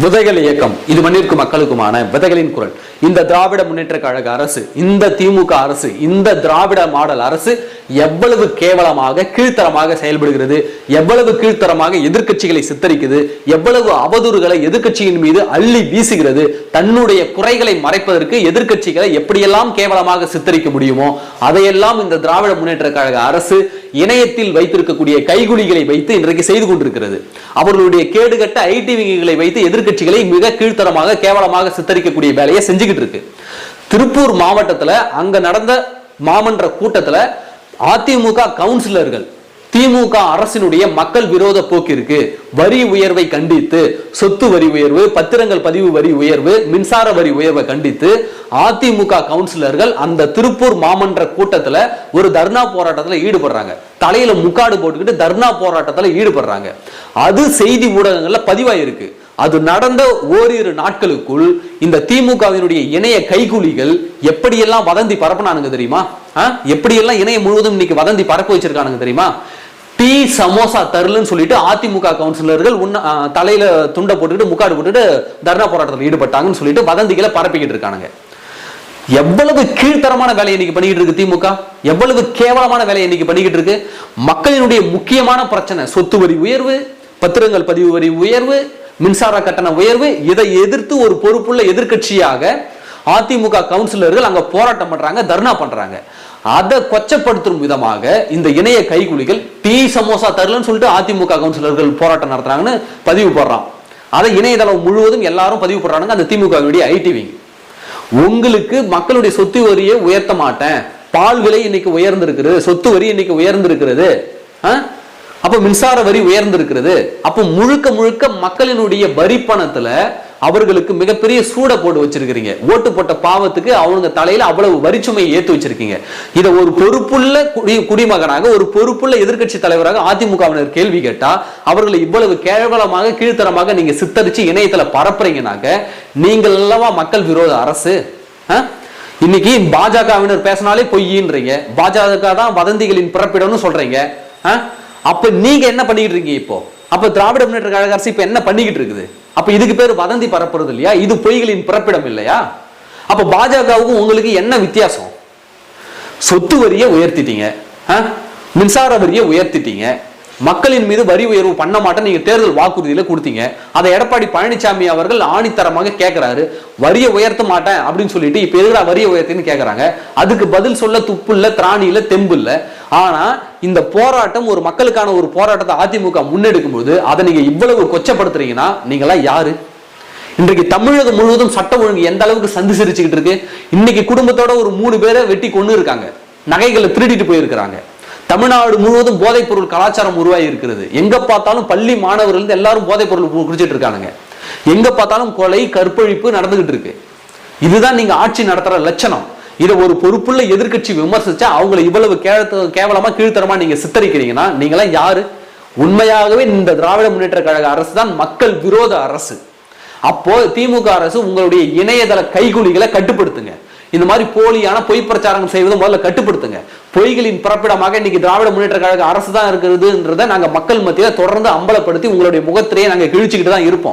விதைகள் இயக்கம். இது மண்ணிற்கு மக்களுக்குமான விதைகளின் குரல். இந்த திராவிட முன்னேற்ற கழக அரசு இந்த திமுக அரசு இந்த திராவிட மாடல் அரசு எவ்வளவு கேவலமாக கீழ்த்தரமாக செயல்படுகிறது எவ்வளவு கீழ்த்தரமாக எதிர்க்கட்சிகளை சித்தரிக்குது எவ்வளவு அவதூறுகளை எதிர்க்கட்சியின் மீது அள்ளி வீசுகிறது தன்னுடைய குறைகளை மறைப்பதற்கு எதிர்க்கட்சிகளை எப்படியெல்லாம் கேவலமாக சித்தரிக்க முடியுமோ அதையெல்லாம் இந்த திராவிட முன்னேற்ற கழக அரசு இணையத்தில் வைத்திருக்கக்கூடிய கைகுலிகளை வைத்து இன்றைக்கு செய்து கொண்டிருக்கிறது. அவர்களுடைய கேடுகட்ட ஐடி விங்கிகளை வைத்து எதிர்க்கட்சிகளை மிக கீழ்த்தரமாக கேவலமாக சித்தரிக்கக்கூடிய வேலையை செஞ்சுக்கிட்டு இருக்கு. திருப்பூர் மாவட்டத்துல அங்க நடந்த மாமன்ற கூட்டத்துல அதிமுக கவுன்சிலர்கள் திமுக அரசினுடைய மக்கள் விரோத போக்கிற்கு வரி உயர்வை கண்டித்து சொத்து வரி உயர்வு பத்திரங்கள் பதிவு வரி உயர்வு மின்சார வரி உயர்வை கண்டித்து அதிமுக கவுன்சிலர்கள் அந்த திருப்பூர் மாமன்ற கூட்டத்துல ஒரு தர்ணா போராட்டத்துல ஈடுபடுறாங்க. தலையில முக்காடு போட்டுக்கிட்டு தர்ணா போராட்டத்துல ஈடுபடுறாங்க. அது செய்தி ஊடகங்கள்ல பதிவாயிருக்கு. அது நடந்த ஓரிரு நாட்களுக்குள் இந்த திமுகவினுடைய இணைய கைகூலிகள் எப்படியெல்லாம் வதந்தி பரப்பினானுங்க தெரியுமா? ஆ? எப்படியெல்லாம் இணையம் முழுவதும் இன்னைக்கு வதந்தி பரப்ப வச்சிருக்கானுங்க தெரியுமா? டீ சமோசா தரலன்னு சொல்லிட்டு அதிமுக கவுன்சிலர்கள் உன்ன தலையில துண்டை போட்டுக்கிட்டு முக்காடு போட்டுட்டு தர்ணா போராட்டத்தில் ஈடுபட்டாங்கன்னு சொல்லிட்டு வதந்திகளை பரப்பிக்கிட்டு இருக்கானுங்க. எவ்வளவு கீழ்த்தரமான வேலையை இன்னைக்கு பண்ணிக்கிட்டு இருக்கு திமுக? எவ்வளவு கேவலமான வேலையை இன்னைக்கு பண்ணிக்கிட்டு இருக்கு? மக்களினுடைய முக்கியமான பிரச்சனை சொத்து வரி உயர்வு பத்திரங்கள் பதிவு வரி உயர்வு மின்சார கட்டண உயர்வு இதை எதிர்த்து ஒரு பொறுப்புள்ள எதிர்க்கட்சியாக அதிமுக கவுன்சிலர்கள் அங்க போராட்டம் பண்றாங்க தர்ணா பண்றாங்க. அதை கொச்சப்படுத்தும் விதமாக இந்த இணைய கைகுலிகள் டீ சமோசா தரலன்னு சொல்லிட்டு அதிமுக கவுன்சிலர்கள் போராட்டம் நடத்துறாங்கன்னு பதிவு போடுறான். அதை இணையதளம் முழுவதும் எல்லாரும் பதிவு போடுறாங்க அந்த திமுகவுடைய ஐடிவி உங்களுக்கு மக்களுடைய சொத்து வரியை உயர்த்த மாட்டேன். பால் விலை இன்னைக்கு உயர்ந்திருக்கிறது சொத்து வரி இன்னைக்கு உயர்ந்திருக்கிறது. ஆ? அப்போ மின்சார வரி உயர்ந்திருக்கிறது. அப்போ முழுக்க முழுக்க மக்களினுடைய வரி பணத்துல அவர்களுக்கு மிகப்பெரிய சூட போட்டு வச்சிருக்கிறீங்க. ஓட்டு போட்ட பாவத்துக்கு அவங்க தலையில அவ்வளவு வரிச்சுமையை ஏற்றி வச்சிருக்கீங்க. இதை ஒரு பொறுப்புள்ள குடி குடிமகனாக ஒரு பொறுப்புள்ள எதிர்க்கட்சி தலைவராக அதிமுகவினர் கேள்வி கேட்டா அவர்களை இவ்வளவு கேவலமாக கீழ்த்தரமாக நீங்க சித்தரிச்சு இணையத்துல பரப்புறீங்கனாக்க நீங்கள் அல்லவா மக்கள் விரோத அரசு? ஆ? இன்னைக்கு பாஜகவினர் பேசினாலே பொய்யின்றீங்க. பாஜக தான் வதந்திகளின் பிறப்பிடம்னு சொல்றீங்க. ஆ? அப்ப நீங்க என்ன பண்ணிக்கிட்டு இருக்கீங்க இப்போ? அப்ப திராவிட முன்னேற்ற கழக அரசு இப்ப என்ன பண்ணிக்கிட்டு இருக்குது? அப்ப இதுக்கு பேர் வதந்தி பரப்புறது இல்லையா? இது பொய்களின் பிறப்பிடம் இல்லையா? அப்ப பாஜகவுக்கும் உங்களுக்கு என்ன வித்தியாசம்? சொத்து வரியை உயர்த்திட்டீங்க. ஆ? மின்சார வரியை உயர்த்திட்டீங்க. மக்களின் மீது வரி உயர்வு பண்ண மாட்டேன் நீங்க தேர்தல் வாக்குறுதியில கொடுத்தீங்க. அதை எடப்பாடி பழனிசாமி அவர்கள் ஆணித்தரமாக கேட்கிறாரு வரியை உயர்த்த மாட்டேன் அப்படின்னு சொல்லிட்டு இப்ப எதுக்குடா வரியை உயர்த்தின்னு கேட்கறாங்க அதுக்கு பதில் சொல்ல துப்பு இல்ல திராணி இல்ல தெம்பு இல்ல. ஆனா இந்த போராட்டம் ஒரு மக்களுக்கான ஒரு போராட்டத்தை அதிமுக முன்னெடுக்கும் போது அதை நீங்க இவ்வளவு கொச்சப்படுத்துறீங்கன்னா நீங்களாம் யாரு? இன்றைக்கு தமிழகம் முழுவதும் சட்டம் ஒழுங்கு எந்த அளவுக்கு சந்தி சிரிச்சுக்கிட்டு இருக்கு? இன்னைக்கு குடும்பத்தோட ஒரு மூணு பேரை வெட்டி கொண்டு இருக்காங்க நகைகளை திருடிட்டு போயிருக்கிறாங்க. தமிழ்நாடு முழுவதும் போதைப் பொருள் கலாச்சாரம் உருவாகி இருக்கிறது. எங்க பார்த்தாலும் பள்ளி மாணவர்கள் இருந்து எல்லாரும் போதைப் பொருள் குடிச்சிட்டு இருக்கானுங்க. எங்க பார்த்தாலும் கொலை கற்பழிப்பு நடந்துகிட்டு இருக்கு. இதுதான் நீங்க ஆட்சி நடத்துற லட்சணம். இதை ஒரு பொறுப்புள்ள எதிர்கட்சி விமர்சிச்சா அவங்களை இவ்வளவு கேவலமா கீழ்த்தரமா நீங்க சித்தரிக்கிறீங்கன்னா நீங்களாம் யாரு? உண்மையாகவே இந்த திராவிட முன்னேற்ற கழக அரசு தான் மக்கள் விரோத அரசு. அப்போ திமுக அரசு உங்களுடைய இணையதள கைகூலிகளை கட்டுப்படுத்துங்க. இந்த மாதிரி போலியான பொய் பிரச்சாரம் செய்வதை முதல்ல கட்டுப்படுத்துங்க. பொய்களின் பிறப்பிடமாக இன்னைக்கு திராவிட முன்னேற்ற கழக அரசு தான் இருக்கிறதுன்றதை நாங்கள் மக்கள் மத்தியில் தொடர்ந்து அம்பலப்படுத்தி உங்களுடைய முகத்திலேயே நாங்கள் கிழிச்சுக்கிட்டு தான் இருப்போம்.